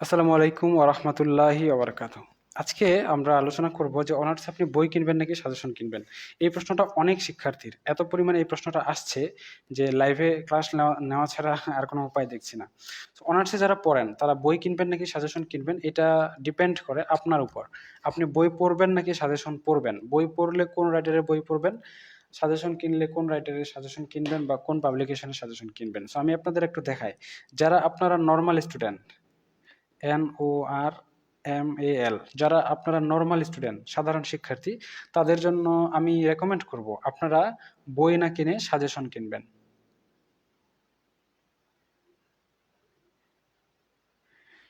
আসসালামু আলাইকুম ওরহমতুল্লাহি ওবরকাত আজকে আমরা আলোচনা করব যে অনার্স আপনি বই কিনবেন নাকি সাজেশন কিনবেন। এই প্রশ্নটা অনেক শিক্ষার্থীর। এত পরিমাণে এই প্রশ্নটা আসছে যে লাইভে ক্লাস নেওয়া ছাড়া আর কোনো উপায় দেখছি না। অনার্সে যারা পড়েন, তারা বই কিনবেন নাকি সাজেশন কিনবেন, এটা ডিপেন্ড করে আপনার উপর। আপনি বই পড়বেন নাকি সাজেশন পড়বেন? বই পড়লে কোন রাইটারের বই পড়বেন? সাজেশন কিনলে কোন রাইটারের সাজেশন কিনবেন বা কোন পাবলিকেশনের সাজেশন কিনবেন? সো আমি আপনাদের একটু দেখাই। যারা আপনারা normal student N O R M A L, যারা আপনারা নর্মাল স্টুডেন্ট সাধারণ শিক্ষার্থী, তাদের জন্য আমি রেকমেন্ড করব আপনারা বই না কিনে সাজেশন কিনবেন।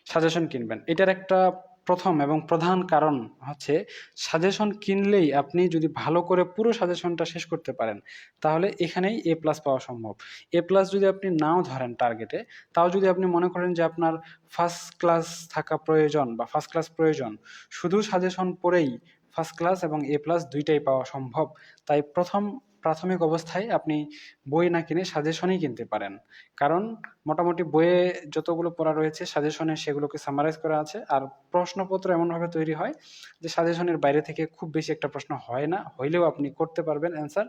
সাজেশন কিনবেন। এটার একটা প্রথম এবং প্রধান কারণ হচ্ছে সাজেশন কিনলেই আপনি যদি ভালো করে পুরো সাজেশনটা শেষ করতে পারেন, তাহলে এখানেই এ প্লাস পাওয়া সম্ভব। এ প্লাস যদি আপনি নাও ধরেন টার্গেটে তাও যদি আপনি মনে করেন যে আপনার ফার্স্ট ক্লাস থাকা প্রয়োজন বা ফার্স্ট ক্লাস প্রয়োজন, শুধু সাজেশন পড়েই ফার্স্ট ক্লাস এবং এ প্লাস দুইটাই পাওয়া সম্ভব। তাই প্রথম প্রাথমিক অবস্থায় আপনি বই না কিনে সাজেশনই কিনতে পারেন। কারণ মোটামুটি বইয়ে যতগুলো পড়া রয়েছে সাজেশনে সেগুলোকে সামারাইজ করা আছে। আর প্রশ্নপত্র এমনভাবে তৈরি হয় যে সাজেশনের বাইরে থেকে খুব বেশি একটা প্রশ্ন হয় না, হইলেও আপনি করতে পারবেন অ্যান্সার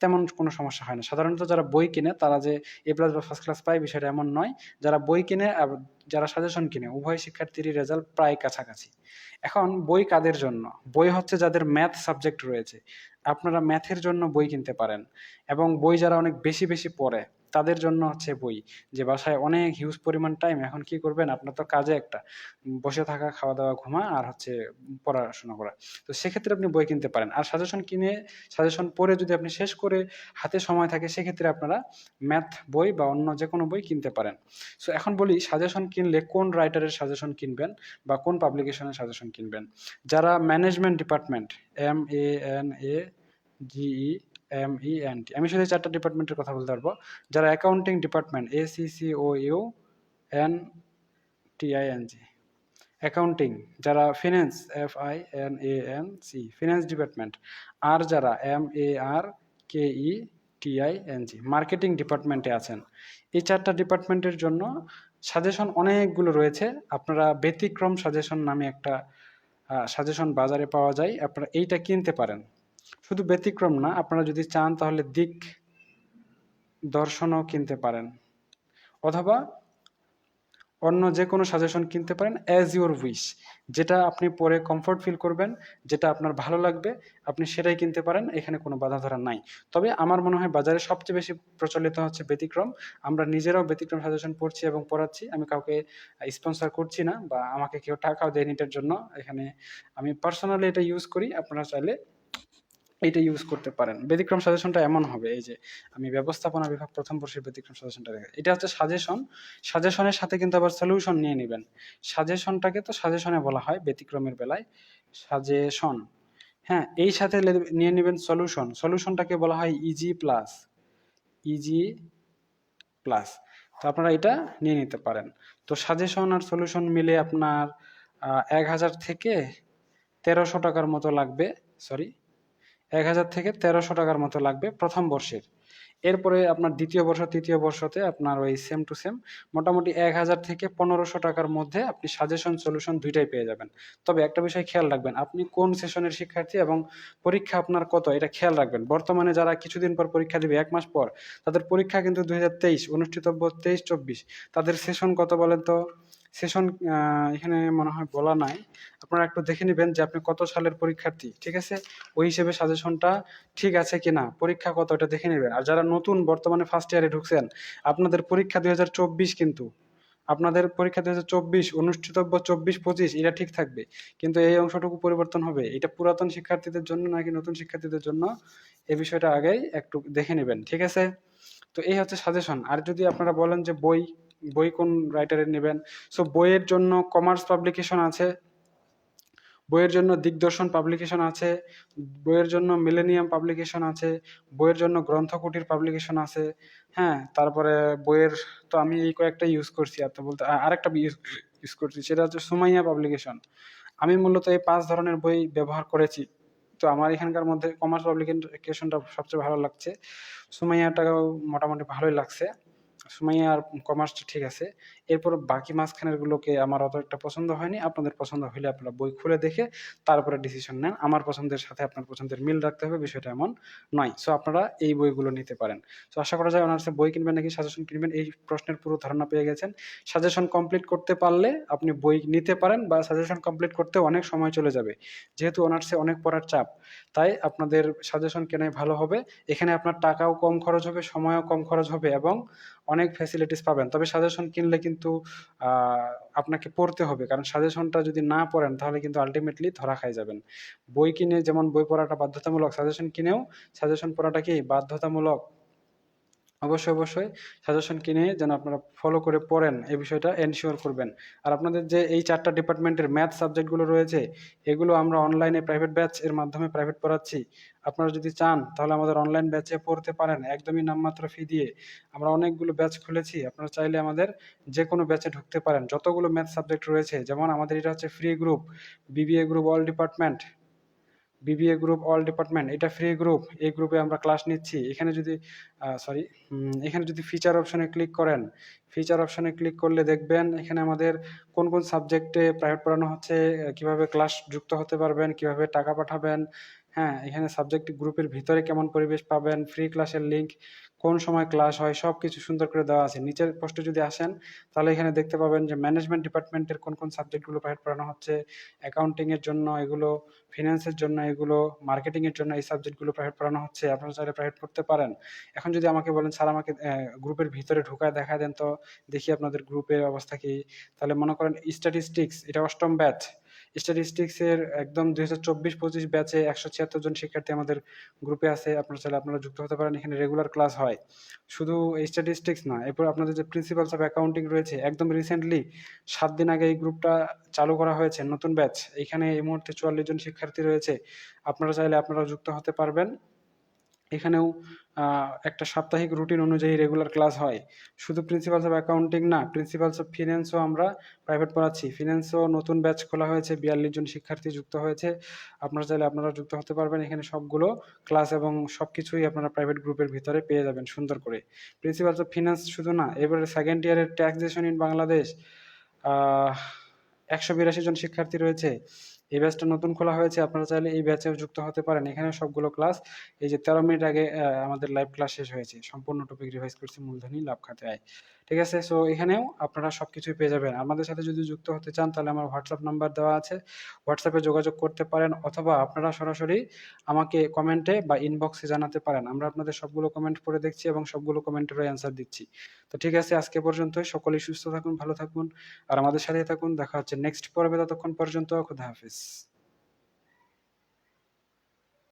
তেমন কোনো সমস্যা হয় না। সাধারণত যারা বই কিনে, তারা যে এ প্লাস বা ফার্স্ট ক্লাস পায়, বিষয়টা এমন নয়। যারা বই কিনে যারা সাজেশন কিনে, উভয় শিক্ষার্থীরই রেজাল্ট প্রায় কাছাকাছি। এখন বই কাদের জন্য? বই হচ্ছে যাদের ম্যাথ সাবজেক্ট রয়েছে। আপনারা ম্যাথের জন্য বই কিনতে পারেন। এবং বই যারা অনেক বেশি বেশি পড়ে তাদের জন্য হচ্ছে বই, যে বাসায় অনেক হিউজ পরিমাণ টাইম এখন কি করবেন? আপনার তো কাজে একটা, বসে থাকা, খাওয়া দাওয়া, ঘুমা, আর হচ্ছে পড়াশোনা করা। তো সেক্ষেত্রে আপনি বই কিনতে পারেন। আর সাজেশন কিনে সাজেশন পড়ে যদি আপনি শেষ করে হাতে সময় থাকে, সেক্ষেত্রে আপনারা ম্যাথ বই বা অন্য যে কোনো বই কিনতে পারেন। সো এখন বলি সাজেশন কিনলে কোন রাইটারের সাজেশন কিনবেন বা কোন পাবলিকেশনের সাজেশন কিনবেন? যারা management department M A N A G E M E N T আমি শুধু চারটা ডিপার্টমেন্টের কথা বলতে পারব। যারা accounting department A C C O U N T I N G accounting যারা finance F I N A N C finance department আর যারা M A R K E T I N G marketing ডিপার্টমেন্টে আছেন। এই চারটা ডিপার্টমেন্টের জন্য suggestion অনেকগুলো রয়েছে। আপনারা ব্যতিক্রম সাজেশন নামে একটা সাজেশন বাজারে পাওয়া যায়। আপনারা এইটা কিনতে পারেন। শুধু ব্যতিক্রম না, আপনারা যদি চান তাহলে দিক দর্শনও কিনতে পারেন। অথবা অন্য যে কোনো সাজেশন কিনতে পারেন অ্যাজ ইউর উইশ যেটা আপনি পরে কমফোর্ট ফিল করবেন, যেটা আপনার ভালো লাগবে, আপনি সেটাই কিনতে পারেন, এখানে কোনো বাধা ধরা নাই। তবে আমার মনে হয় বাজারে সবচেয়ে বেশি প্রচলিত হচ্ছে ব্যতিক্রম। আমরা নিজেরাও ব্যতিক্রম সাজেশন পড়ছি এবং পড়াচ্ছি, আমি কাউকে স্পন্সর করছি না বা আমাকে কেউ টাকাও দেয়নি এটার জন্য। এখানে আমি পার্সোনালি এটা ইউজ করি, আপনারা চাইলে এইটা ইউজ করতে পারেন। ব্যতিক্রম সাজেশনটা এমন হবে, এই যে আমি ব্যবস্থাপনা বিভাগ প্রথম বর্ষের ব্যতিক্রম সাজেশনটা দেখে। এটা হচ্ছে সাজেশন সাজেশনের সাথে কিন্তু আবার সলিউশন নিয়ে নেবেন। সাজেশনটাকে তো সাজেশনে বলা হয় ব্যতিক্রমের বেলায়। সাজেশন হ্যাঁ এই সাথে নিয়ে নেবেন সলিউশন সলিউশনটাকে বলা হয় ইজি প্লাস ইজি প্লাস তো আপনারা এটা নিয়ে নিতে পারেন। তো সাজেশন আর সলিউশন মিলে আপনার এক হাজার থেকে তেরোশো টাকার মতো লাগবে সরি এক হাজার থেকে তেরোশো টাকার মতো লাগবে প্রথম বর্ষের। এরপরে আপনার দ্বিতীয় বর্ষ, তৃতীয় বর্ষতে আপনার ওই সেম টু সেম মোটামুটি এক হাজার থেকে পনেরোশো টাকার মধ্যে আপনি সাজেশন সলিউশন দুইটাই পেয়ে যাবেন। তবে একটা বিষয় খেয়াল রাখবেন, আপনি কোন সেশনের শিক্ষার্থী এবং পরীক্ষা আপনার কত, এটা খেয়াল রাখবেন। বর্তমানে যারা কিছুদিন পর পরীক্ষা দিবে, এক মাস পর, তাদের পরীক্ষা কিন্তু দুই হাজার তেইশ, অনুষ্ঠিতব্য তেইশ চব্বিশ, তাদের সেশন কত বলেন তো? সেশন এখানে মনে হয় বলা নাই। আপনারা একটু দেখে নেবেন যে আপনি কত সালের পরীক্ষার্থী, ঠিক আছে? ওই হিসেবে সাজেশনটা ঠিক আছে কিনা পরীক্ষা কত, এটা দেখে নেবেন। আর যারা নতুন বর্তমানে ফার্স্ট ইয়ারে ঢুকছেন, আপনাদের পরীক্ষা দু হাজার চব্বিশ কিন্তু, আপনাদের পরীক্ষা দুই হাজার চব্বিশ, অনুষ্ঠিতব্য চব্বিশ পঁচিশ, এটা ঠিক থাকবে। কিন্তু এই অংশটুকু পরিবর্তন হবে। এটা পুরাতন শিক্ষার্থীদের জন্য নাকি নতুন শিক্ষার্থীদের জন্য? এই বিষয়টা আগেই একটু দেখে নেবেন, ঠিক আছে? তো এই হচ্ছে সাজেশন। আর যদি আপনারা বলেন যে বই বই কোন রাইটারের নেবেন? সো বইয়ের জন্য কমার্স পাবলিকেশন আছে, বইয়ের জন্য দিগদর্শন পাবলিকেশন আছে, বইয়ের জন্য মিলেনিয়াম পাবলিকেশন আছে, বইয়ের জন্য গ্রন্থকুটির পাবলিকেশন আছে হ্যাঁ তারপরে বইয়ের তো আমি এই কয়েকটা ইউজ করছি, আর তো বলতে আরেকটা ইউজ করছি, সেটা হচ্ছে সুমাইয়া পাবলিকেশন আমি মূলত এই পাঁচ ধরনের বই ব্যবহার করেছি, তো আমার এখানকার মধ্যে কমার্স পাবলিকেশনটা সবচেয়ে ভালো লাগছে। সুমাইয়াটাও মোটামুটি ভালোই লাগছে। সুমাইয়া আর কমার্সটা ঠিক আছে। এরপর বাকি মাঝখানেরগুলোকে আমার অত একটা পছন্দ হয়নি। আপনাদের পছন্দ হলে আপনারা বই খুলে দেখে তারপরে ডিসিশন নেন। আমার পছন্দের সাথে আপনার পছন্দের মিল রাখতে হবে, বিষয়টা এমন নয়। সো আপনারা এই বইগুলো নিতে পারেন। সো আশা করা যায় অনার্সে বই কিনবেন নাকি সাজেশন কিনবেন, এই প্রশ্নের পুরো ধারণা পেয়ে গেছেন। সাজেশন কমপ্লিট করতে পারলে আপনি বই নিতে পারেন বা সাজেশন কমপ্লিট করতে অনেক সময় চলে যাবে। যেহেতু অনার্সে অনেক পড়ার চাপ, তাই আপনাদের সাজেশন কেনাই ভালো হবে। এখানে আপনার টাকাও কম খরচ হবে, সময়ও কম খরচ হবে এবং অনেক ফ্যাসিলিটিস পাবেন। তবে সাজেশন কিনলে কিন্তু আহ, আপনাকে পড়তে হবে। কারণ সাজেশনটা যদি না পড়েন তাহলে কিন্তু আলটিমেটলি ধরা খাই যাবেন। বই কিনে যেমন বই পড়াটা বাধ্যতামূলক সাজেশন কিনেও সাজেশন পড়াটা কি বাধ্যতামূলক? অবশ্যই অবশ্যই সাজেশন কিনে যেন আপনারা ফলো করে পড়েন এই বিষয়টা এনশিওর করবেন। আর আপনাদের যে এই চারটা ডিপার্টমেন্টের ম্যাথ সাবজেক্টগুলো রয়েছে, এগুলো আমরা অনলাইনে প্রাইভেট ব্যাচ এর মাধ্যমে প্রাইভেট পড়াচ্ছি। আপনারা যদি চান, তাহলে আমাদের অনলাইন ব্যাচে পড়তে পারেন, একদমই নামমাত্র ফি দিয়ে। আমরা অনেকগুলো ব্যাচ খুলেছি, আপনারা চাইলে আমাদের যে কোনো ব্যাচে ঢুকতে পারেন। যতগুলো ম্যাথ সাবজেক্ট রয়েছে, যেমন আমাদের এটা হচ্ছে free group BBA group all department BBA group all department এটা ফ্রি গ্রুপ এই গ্রুপে আমরা ক্লাস নিচ্ছি। এখানে যদি সরি এখানে যদি ফিচার অপশনে ক্লিক করেন ফিচার অপশনে ক্লিক করলে দেখবেন এখানে আমাদের কোন কোন সাবজেক্টে প্রাইভেট পড়ানো হচ্ছে কীভাবে ক্লাস যুক্ত হতে পারবেন, কীভাবে টাকা পাঠাবেন হ্যাঁ এখানে সাবজেক্ট গ্রুপের ভিতরে কেমন পরিবেশ পাবেন ফ্রি ক্লাসের লিঙ্ক কোন সময় ক্লাস হয় সব কিছু সুন্দর করে দেওয়া আছে। নিচের পোস্টে যদি আসেন, তাহলে এখানে দেখতে পাবেন যে ম্যানেজমেন্ট ডিপার্টমেন্টের কোন কোন সাবজেক্টগুলো প্রাইভেট পড়ানো হচ্ছে অ্যাকাউন্টিংয়ের জন্য এগুলো ফিনান্সের জন্য এগুলো মার্কেটিংয়ের জন্য এই সাবজেক্টগুলো প্রাইভেট পড়ানো হচ্ছে, আপনারা চাইলে প্রাইভেট পড়তে পারেন। এখন যদি আমাকে বলেন, স্যার, আমাকে গ্রুপের ভিতরে ঢুকায় দেখা দেন তো দেখি আপনাদের গ্রুপের অবস্থা কি। তাহলে মনে করেন স্ট্যাটিস্টিক্স এটা অষ্টম ব্যাচ স্ট্যাটিস্টিক্স এর একদম দুই হাজার চব্বিশ পঁচিশ ব্যাচে একশো ছিয়াত্তর জন শিক্ষার্থী আমাদের গ্রুপে আছে। আপনারা চাইলে আপনারা যুক্ত হতে পারেন, এখানে রেগুলার ক্লাস হয়। শুধু স্ট্যাটিস্টিক্স না এরপর আপনাদের যে প্রিন্সিপালস অফ অ্যাকাউন্টিং রয়েছে, একদম রিসেন্টলি সাত দিন আগে এই গ্রুপটা চালু করা হয়েছে, নতুন ব্যাচ এখানে এই মুহূর্তে চুয়াল্লিশ জন শিক্ষার্থী রয়েছে। আপনারা চাইলে আপনারা যুক্ত হতে পারবেন। এখানেও একটা সাপ্তাহিক রুটিন অনুযায়ী রেগুলার ক্লাস হয়। শুধু প্রিন্সিপালস অফ অ্যাকাউন্টিং না প্রিন্সিপালস অফ ফিনান্সও আমরা প্রাইভেট পড়াচ্ছি। ফিনান্সও নতুন ব্যাচ খোলা হয়েছে, বিয়াল্লিশ জন শিক্ষার্থী যুক্ত হয়েছে। আপনারা চাইলে আপনারা যুক্ত হতে পারবেন। এখানে সবগুলো ক্লাস এবং সব কিছুই আপনারা প্রাইভেট গ্রুপের ভিতরে পেয়ে যাবেন সুন্দর করে। প্রিন্সিপালস অফ ফিনান্স শুধু না, এবারে সেকেন্ড ইয়ারের ট্যাক্সেশন ইন বাংলাদেশ একশো বিরাশি জন শিক্ষার্থী রয়েছে। এই ব্যাচটা নতুন খোলা হয়েছে, আপনারা চাইলে এই ব্যাচেও যুক্ত হতে পারেন। এখানে সবগুলো ক্লাস এই যে তেরো মিনিট আগে আমাদের লাইভ ক্লাস শেষ হয়েছে। সম্পূর্ণ টপিক রিভাইজ করছি মূলধনী লাভ খাতে আয়। ঠিক আছে? সো এখানেও আপনারা সব কিছুই পেয়ে যাবেন। আমাদের সাথে যদি যুক্ত হতে চান, তাহলে আমার হোয়াটসঅ্যাপ নাম্বার দেওয়া আছে। হোয়াটসঅ্যাপে যোগাযোগ করতে পারেন অথবা আপনারা সরাসরি আমাকে কমেন্টে বা ইনবক্সে জানাতে পারেন। আমরা আপনাদের সবগুলো কমেন্ট পড়ে দেখছি এবং সবগুলো কমেন্টেরও অ্যান্সার দিচ্ছি। তো ঠিক আছে, আজকে পর্যন্তই। সকলেই সুস্থ থাকুন, ভালো থাকুন। আর আমাদের সাথেই থাকুন। দেখা হচ্ছে নেক্সট পর্বে। ততক্ষণ পর্যন্ত খুদা হাফিজ।